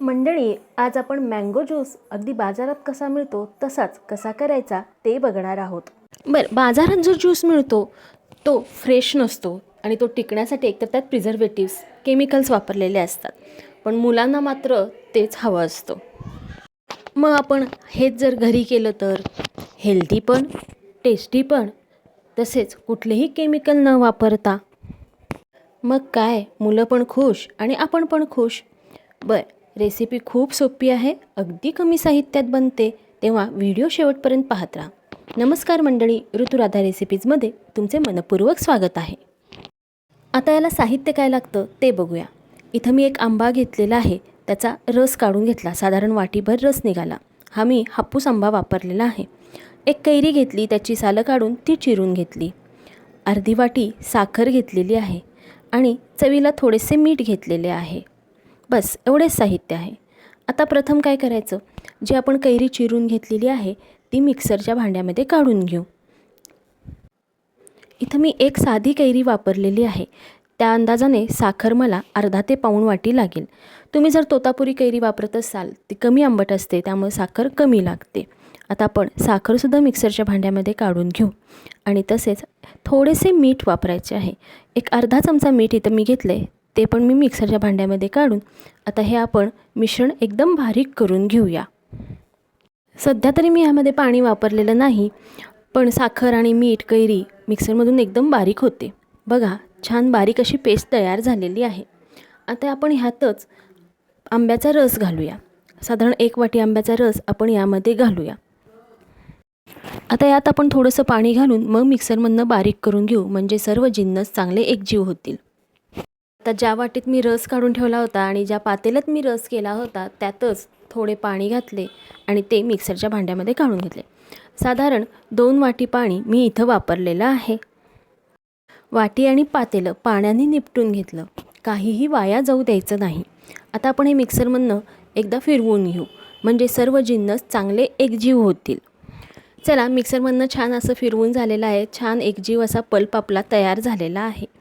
मंडळी आज आपण मँगो ज्यूस अगदी बाजारात कसा मिळतो तसाच कसा करायचा ते बघणार आहोत. बरं बाजारात जो ज्यूस मिळतो तो फ्रेश नसतो आणि तो टिकण्यासाठी एकतर त्यात प्रिझर्वेटिव्स केमिकल्स वापरलेले असतात. पण मुलांना मात्र तेच हवं असतं. मग आपण हेच जर घरी केलं तर हेल्दी पण टेस्टी पण तसेच कुठलेही केमिकल न वापरता. मग काय मुलं पण खुश आणि आपण पण खुश? बर रेसिपी खूप सोपी आहे अगदी कमी साहित्यात बनते तेव्हा व्हिडिओ शेवटपर्यंत पाहत राहा. नमस्कार मंडळी ऋतुराधा रेसिपीजमध्ये तुमचे मनपूर्वक स्वागत आहे. आता याला साहित्य काय लागतं ते बघूया. इथं मी एक आंबा घेतलेला आहे त्याचा रस काढून घेतला साधारण वाटीभर रस निघाला. हा मी हापूस आंबा वापरलेला आहे. एक कैरी घेतली त्याची सालं काढून ती चिरून घेतली. अर्धी वाटी साखर घेतलेली आहे आणि चवीला थोडेसे मीठ घेतलेले आहे. बस एवढेच साहित्य आहे. आता प्रथम काय करायचं? जी आपण कैरी चिरून घेतलेली आहे ती मिक्सरच्या भांड्यामध्ये काढून घेऊ. इथं मी एक साधी कैरी वापरलेली आहे. त्या अंदाजाने साखर मला अर्धा ते पाऊण वाटी लागेल. तुम्ही जर तोतापुरी कैरी वापरत असाल ती कमी आंबट असते त्यामुळे साखर कमी लागते. आता आपण साखरसुद्धा मिक्सरच्या भांड्यामध्ये काढून घेऊ. आणि तसेच थोडेसे मीठ वापरायचे आहे. एक अर्धा चमचा मीठ इथं मी घेतलं आहे ते पण मी मिक्सरच्या भांड्यामध्ये काढून आता हे आपण मिश्रण एकदम बारीक करून घेऊया. सध्या तरी मी ह्यामध्ये पाणी वापरलेलं नाही पण साखर आणि मीठ कैरी मिक्सरमधून एकदम बारीक होते. बघा छान बारीक अशी पेस्ट तयार झालेली आहे. आता आपण ह्यातच आंब्याचा रस घालूया. साधारण एक वाटी आंब्याचा रस आपण यामध्ये घालूया. आता यात आपण थोडंसं पाणी घालून मग मिक्सरमधनं बारीक करून घेऊ म्हणजे सर्व जिन्नस चांगले एकजीव होतील. आता ज्या वाटीत मी रस काढून ठेवला होता आणि ज्या पातेल्यात मी रस केला होता त्यातच थोडे पाणी घातले आणि ते मिक्सरच्या भांड्यामध्ये काढून घेतले. साधारण दोन वाटी पाणी मी इथं वापरलेलं आहे. वाटी आणि पातेलं पाण्याने निपटून घेतलं. काहीही वाया जाऊ द्यायचं नाही. आता आपण हे मिक्सरमधनं एकदा फिरवून घेऊ. म्हणजे सर्व जिन्नस चांगले एकजीव होतील. चला मिक्सरमधनं छान असं फिरवून झालेलं आहे. छान एकजीव असा पल्प आपला तयार झालेला आहे.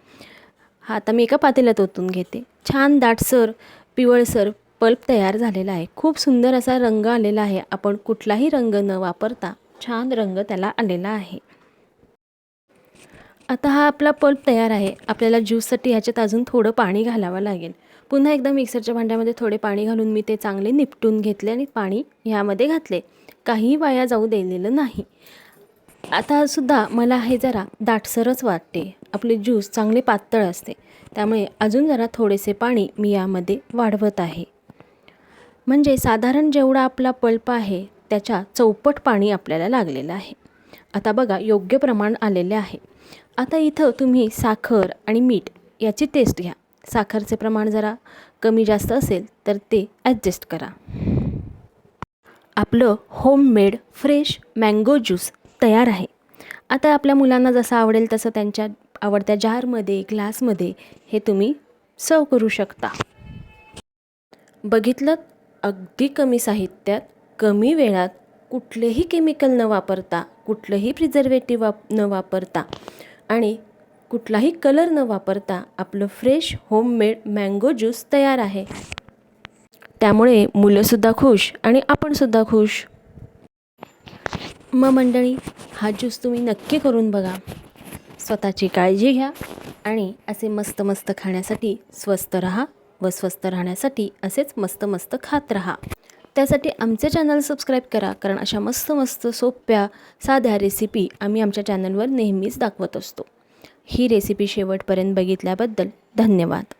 हा आता मी एका पातेल्यात ओतून घेते. छान दाटसर पिवळसर पल्प तयार झालेला आहे. खूप सुंदर असा रंग आलेला आहे. आपण कुठलाही रंग न वापरता छान रंग त्याला आलेला आहे. आता हा आपला पल्प तयार आहे. आपल्याला ज्यूससाठी ह्याच्यात अजून थोडं पाणी घालावं लागेल. पुन्हा एकदा मिक्सरच्या भांड्यामध्ये थोडे पाणी घालून मी ते चांगले निपटून घेतले आणि पाणी ह्यामध्ये घातले. काहीही वाया जाऊ दिलेलं नाही. आता सुद्धा मला हे जरा दाटसरच वाटते. आपले ज्यूस चांगले पातळ असते. त्यामुळे अजून जरा थोडेसे पाणी मी यामध्ये वाढवत आहे. म्हणजे साधारण जेवढा आपला पल्प आहे त्याच्या चौपट पाणी आपल्याला लागलेलं आहे. आता बघा योग्य प्रमाण आलेले आहे. आता इथं तुम्ही साखर आणि मीठ याची टेस्ट घ्या. साखरचे प्रमाण जरा कमी जास्त असेल तर ते ॲडजस्ट करा. आपलं होममेड फ्रेश मँगो ज्यूस तयार आहे. आता आपल्या मुलांना जसं आवडेल तसं त्यांच्या आवडत्या जारमध्ये ग्लासमध्ये हे तुम्ही सर्व करू शकता. बघितलं? अगदी कमी साहित्यात कमी वेळात कुठलेही केमिकल न वापरता कुठलंही प्रिझर्वेटिव्ह वाप न वापरता आणि कुठलाही कलर न वापरता आपलं फ्रेश होममेड मँगो ज्यूस तयार आहे. त्यामुळे मुलंसुद्धा खुश आणि आपणसुद्धा खुश. मग मंडळी हा ज्यूस तुम्ही नक्की करून बघा. स्वतःची काळजी घ्या आणि असे मस्त मस्त खाण्यासाठी स्वस्त राहा व स्वस्त राहण्यासाठी असेच मस्त मस्त खात रहा. त्यासाठी आमचे चॅनल सबस्क्राईब करा कारण अशा मस्त मस्त सोप्या साध्या रेसिपी आम्ही आमच्या चॅनलवर नेहमीच दाखवत असतो. ही रेसिपी शेवटपर्यंत बघितल्याबद्दल धन्यवाद.